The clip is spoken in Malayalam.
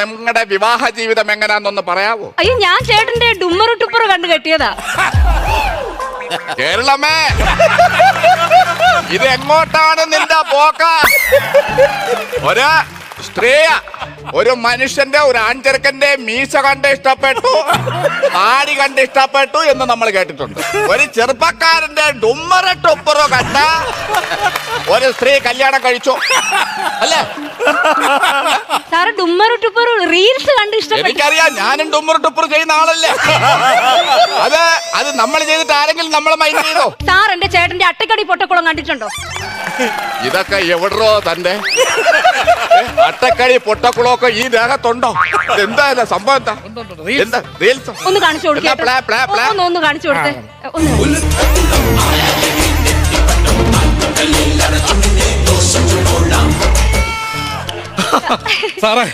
നിങ്ങളുടെ വിവാഹ ജീവിതം എങ്ങനെയാന്നൊന്ന് പറയാവോ? അയ്യോ ഞാൻ ചേട്ടന്റെ ഡുമ്മറു ടുപ്പറ് കണ്ടു കെട്ടിയതാ. കേരളമേ! ഇത് എങ്ങോട്ടാണ് നിന്റെ പോക്ക? ഒരു സ്ത്രീയ ഒരു മനുഷ്യന്റെ ഒരു ആൺചെറുക്കന്റെ മീശ കണ്ട് ഇഷ്ടപ്പെട്ടു താടി കണ്ട് ഇഷ്ടപ്പെട്ടു എന്ന് നമ്മൾ കേട്ടിട്ടുണ്ട്. ഒരു ചെറുപ്പക്കാരന്റെ ഡുമ്മറ ടൊപ്പറോ കണ്ട ഒരു സ്ത്രീ കല്യാണം കഴിച്ചു. അല്ലേ? സാറ് ഡുമ്മറു ടുപ്പറ് റീൽസ് കണ്ട് ഇഷ്ടപ്പെട്ടു. എനിക്കറിയാം ഞാനും ഡുമ്മറ ടൊപ്പർ ചെയ്യുന്ന ആളല്ലേ. അത് അത് നമ്മൾ ചെയ്തിട്ട് ആരെങ്കിലും നമ്മളെ മൈൻഡ് ചെയ്തോ? സാർ എന്റെ ചേട്ടന്റെ അട്ടക്കടി പൊട്ടക്കുളം കണ്ടിട്ടുണ്ടോ? ഇതൊക്കെ എവിടോ തന്റെ? അട്ടക്കടി പൊട്ടക്കുളമൊക്കെ ഈ ദേഹത്തുണ്ടോ? എന്താ ഇത് സംഭവം എന്താ? എന്താ റീൽസ് ഒന്ന് കാണിച്ചു കൊടുക്കേ എന്നാ പ്ലേ, പ്ലേ, പ്ലേ. ഒന്ന് ഒന്ന് കാണിച്ചു കൊടുത്തേ. ഒന്ന് കാണിച്ച്. സാറേ